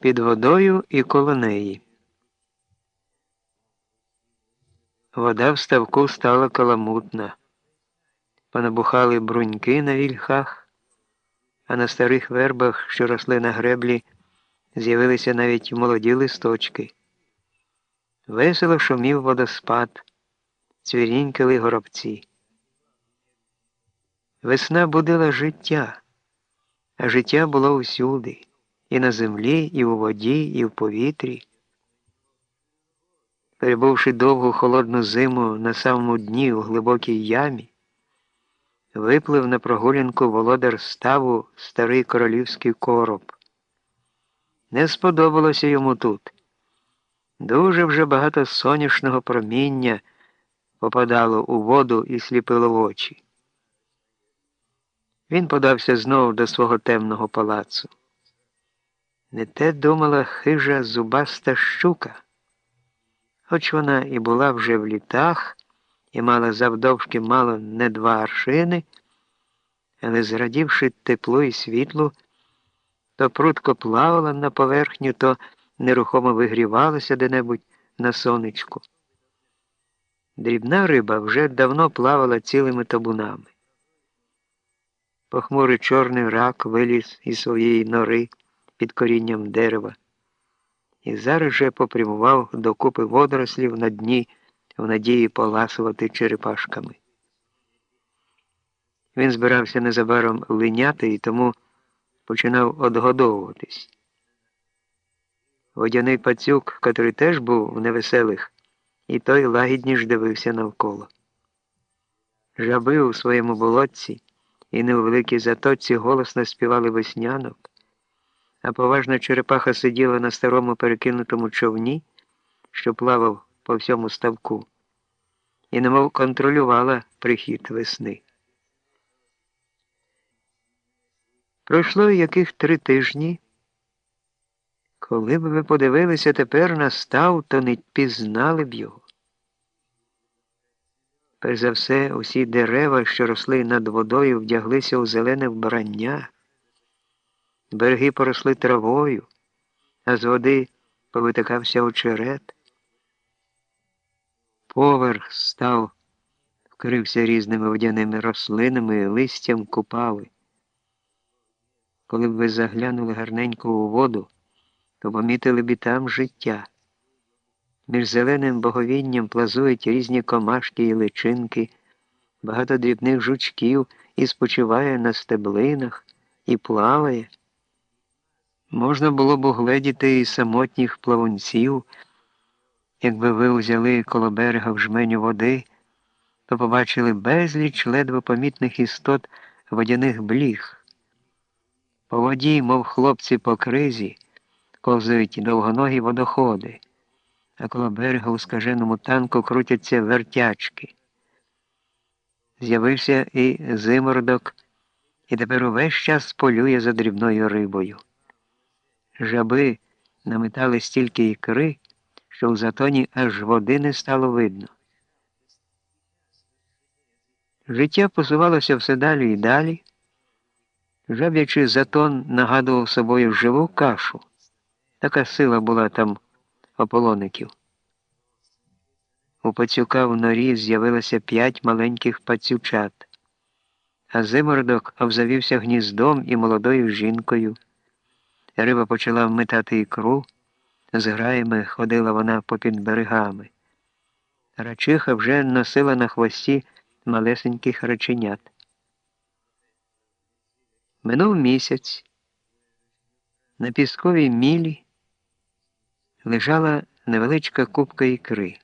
під водою і коло неї. Вода в ставку стала каламутна. Понабухали бруньки на вільхах, а на старих вербах, що росли на греблі, з'явилися навіть молоді листочки. Весело шумів водоспад, цвірінькали горобці. Весна будила життя, а життя було усюди, і на землі, і у воді, і в повітрі. Перебувши довгу холодну зиму на самому дні у глибокій ямі, виплив на прогулянку володар ставу старий королівський короб. Не сподобалося йому тут. Дуже вже багато сонячного проміння попадало у воду і сліпило в очі. Він подався знову до свого темного палацу. Не те думала хижа зубаста щука, хоч вона і була вже в літах і мала завдовжки мало не два аршини, але, зрадівши теплу і світлу, то прудко плавала на поверхню, то нерухомо вигрівалася де-небудь на сонечку. Дрібна риба вже давно плавала цілими табунами. Похмурий чорний рак виліз із своєї нори під корінням дерева і зараз же попрямував до купи водорослів на дні в надії поласувати черепашками. Він збирався незабаром линяти і тому починав одгодовуватись. Водяний пацюк, котрий теж був в невеселих, і той лагідніш дивився навколо. Жаби у своєму болотці і не у затоці голосно співали веснянок, а поважна черепаха сиділа на старому перекинутому човні, що плавав по всьому ставку, і немов контролювала прихід весни. Пройшло яких три тижні. Коли б ви подивилися тепер на став, то не пізнали б його. Перш за все, усі дерева, що росли над водою, вдяглися у зелене вбрання. Береги поросли травою, а з води повитикався очерет. Поверх став, вкрився різними водяними рослинами листям купали. Коли б ви заглянули гарненько у воду, то помітили б і там життя. Між зеленим боговінням плазують різні комашки і личинки, багато дрібних жучків і спочиває на стеблинах і плаває. Можна було б угледіти і самотніх плавунців, якби ви узяли коло берега в жменю води, то побачили безліч ледве помітних істот водяних бліг. По воді, мов хлопці по кризі, ковзають довгоногі водоходи а коло берега у скаженому танку крутяться вертячки. З'явився і зимордок, і тепер увесь час полює за дрібною рибою. Жаби наметали стільки ікри, що в затоні аж води не стало видно. Життя посувалося все далі і далі. Жаб'ячий затон нагадував собою живу кашу. Така сила була там ополоників. У пацюка в норі з'явилося п'ять маленьких пацючат, а зимородок обзавівся гніздом і молодою жінкою. Риба почала вмитати ікру, з граями ходила вона попід берегами. Рачиха вже носила на хвості малесеньких раченят. Минув місяць. На пісковій мілі лежала невеличка купка ікри.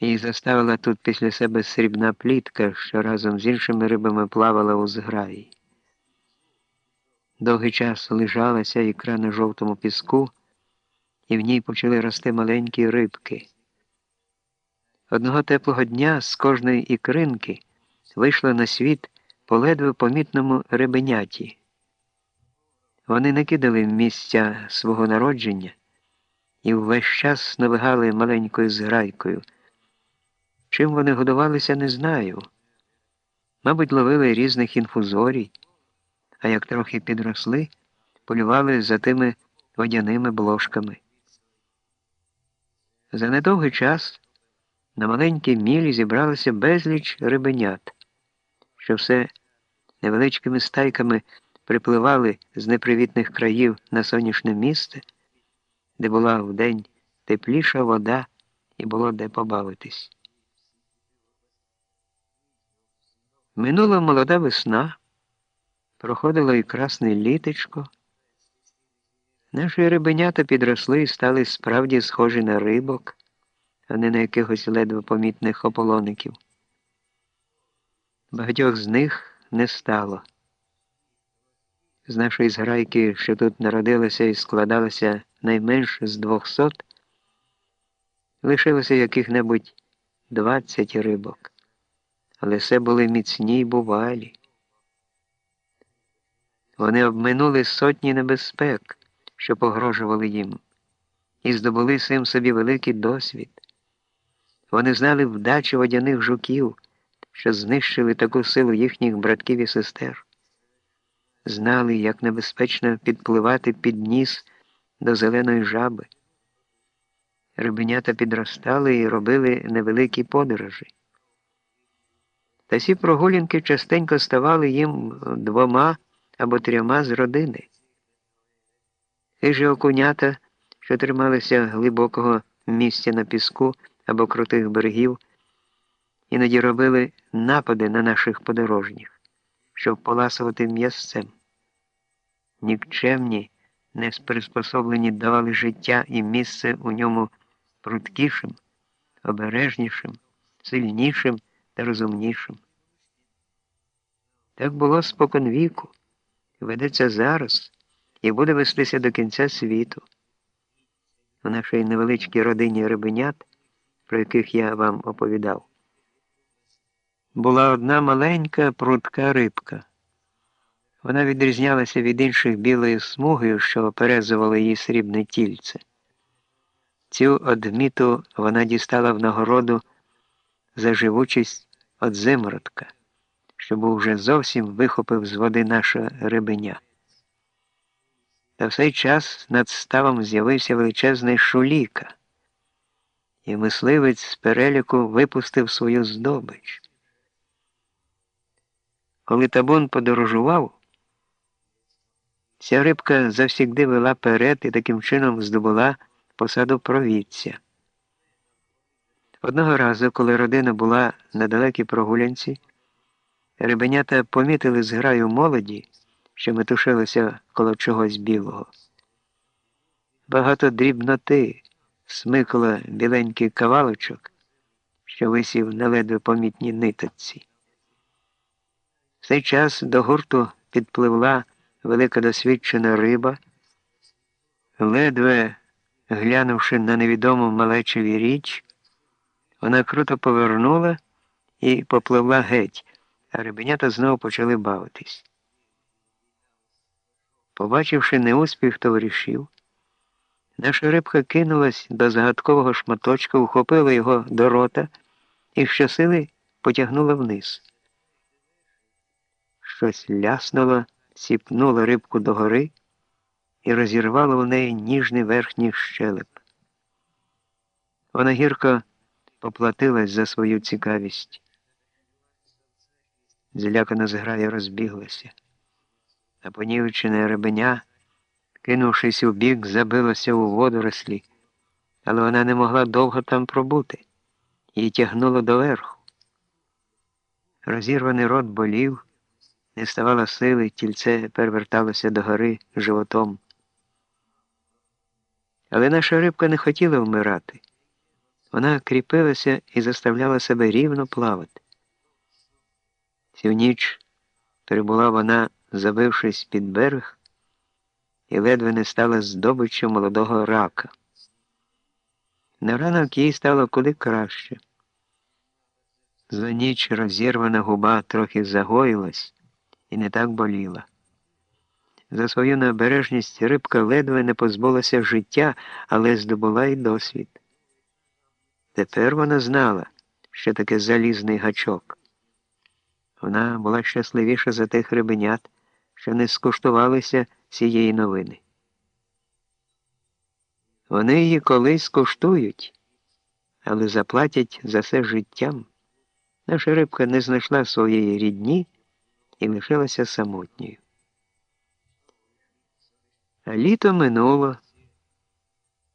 Її заставила тут після себе срібна плітка, що разом з іншими рибами плавала у зграї. Довгий час лежалася ікра на жовтому піску, і в ній почали рости маленькі рибки. Одного теплого дня з кожної ікринки вийшло на світ по ледве помітному рибеняті. Вони не кидали місця свого народження і ввесь час навигали маленькою зграйкою. Чим вони годувалися, не знаю. Мабуть, ловили різних інфузорій, а як трохи підросли, полювали за тими водяними блошками. За недовгий час на маленькій мілі зібралося безліч рибенят, що все невеличкими стайками припливали з непривітних країв на сонячне місце, де була вдень тепліша вода і було де побавитись. Минула молода весна, проходило і красне літочко. Наші рибенята підросли і стали справді схожі на рибок, а не на якихось ледве помітних ополоників. Багатьох з них не стало. З нашої зграйки, що тут народилася і складалася найменш з двохсот, лишилося яких-небудь двадцять рибок, але все були міцні й бувалі. Вони обминули сотні небезпек, що погрожували їм, і здобули сим собі великий досвід. Вони знали вдачу водяних жуків, що знищили таку силу їхніх братків і сестер, знали, як небезпечно підпливати під ніс до зеленої жаби. Рибенята підростали і робили невеликі подорожі. Та ці прогулянки частенько ставали їм двома або трьома з родини. Хижі окунята, що трималися глибокого місця на піску або крутих берегів, іноді робили напади на наших подорожніх, щоб поласувати м'ясцем. Нікчемні, несприспособлені давали життя і місце у ньому пруткішим, обережнішим, сильнішим та розумнішим. Так було споконвіку, ведеться зараз і буде вестися до кінця світу. У нашій невеличкій родині рибенят, про яких я вам оповідав, була одна маленька прудка рибка. Вона відрізнялася від інших білою смугою, що оперезувало її срібне тільце. Цю одміту вона дістала в нагороду за живучість від зимородка, що був вже зовсім вихопив з води наша рибеня. Та в цей час над ставом з'явився величезний шуліка, і мисливець з переліку випустив свою здобич. Коли табун подорожував, ця рибка завсігди вела перед і таким чином здобула посаду провідця. Одного разу, коли родина була на далекій прогулянці, рибенята помітили зграю молоді, що метушилося коло чогось білого. Багато дрібноти смикало біленький кавалочок, що висів на ледве помітній ниточці. В цей час до гурту підпливла велика досвідчена риба, ледве глянувши на невідому малечеві річ, вона круто повернула і попливла геть, а рибенята знову почали бавитись. Побачивши неуспіх товаришів, наша рибка кинулась до загадкового шматочка, ухопила його до рота і щосили потягнула вниз. Щось ляснуло, сіпнуло рибку догори і розірвало в неї ніжний верхній щелеп. Вона гірко поплатилась за свою цікавість. Злякана зграя розбіглася, а понівчене ребеня, кинувшись у бік, забилося у водорослі, але вона не могла довго там пробути, її тягнуло доверху. Розірваний рот болів, не ставало сили, тільце переверталося догори животом. Але наша рибка не хотіла вмирати. Вона кріпилася і заставляла себе рівно плавати. Цю ніч перебула вона, забившись під берег, і ледве не стала здобиччю молодого рака. На ранок їй стало куди краще. За ніч розірвана губа трохи загоїлась і не так боліла. За свою необережність рибка ледве не позбулася життя, але здобула й досвід. Тепер вона знала, що таке залізний гачок. Вона була щасливіша за тих рибенят, що не скуштувалися цієї новини. Вони її колись коштують, але заплатять за все життям. Наша рибка не знайшла своєї рідні і лишилася самотньою. А літо минуло.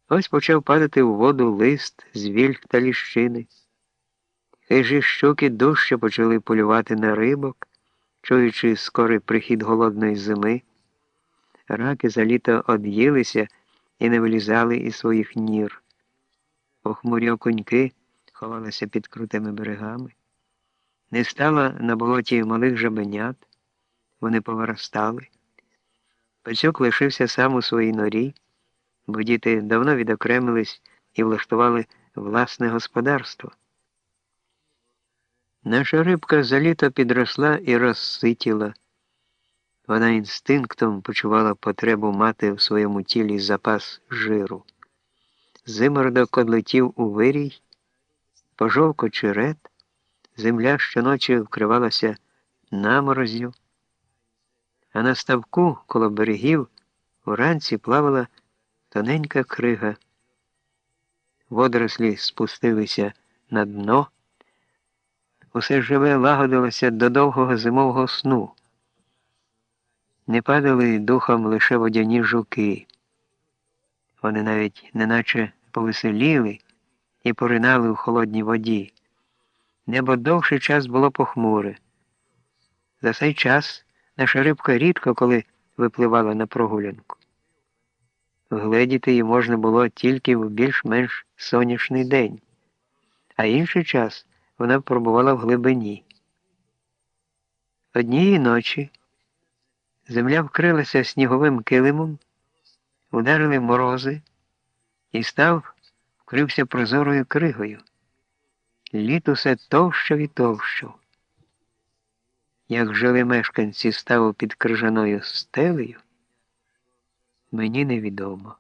Ось почав падати у воду лист з вільх та ліщини. Хижі щуки дужче почали полювати на рибок, чуючи скорий прихід голодної зими. Раки за літо од'їлися і не вилізали із своїх нір. Похмурі окуньки ховалися під крутими берегами. Не стало на болоті малих жабенят, вони повиростали. Пацюк лишився сам у своїй норі, бо діти давно відокремились і влаштували власне господарство. Наша рибка за літо підросла і розситіла. Вона інстинктом почувала потребу мати в своєму тілі запас жиру. Зимородок одлетів у вирій, пожовк очерет, земля щоночі вкривалася наморозю, а на ставку коло берегів уранці плавала тоненька крига. Водорослі спустилися на дно, усе живе лагодилося до довгого зимового сну. Не падали духом лише водяні жуки. Вони навіть неначе повеселіли і поринали у холодній воді. Небо довший час було похмуре. За цей час наша рибка рідко коли випливала на прогулянку. Гледіти її можна було тільки в більш-менш сонячний день, а інший час вона пробувала в глибині. Однієї ночі земля вкрилася сніговим килимом, ударили морози і став вкрився прозорою кригою. Літ усе товщав і товщав. Як жили мешканці ставу під крижаною стелею, мені невідомо.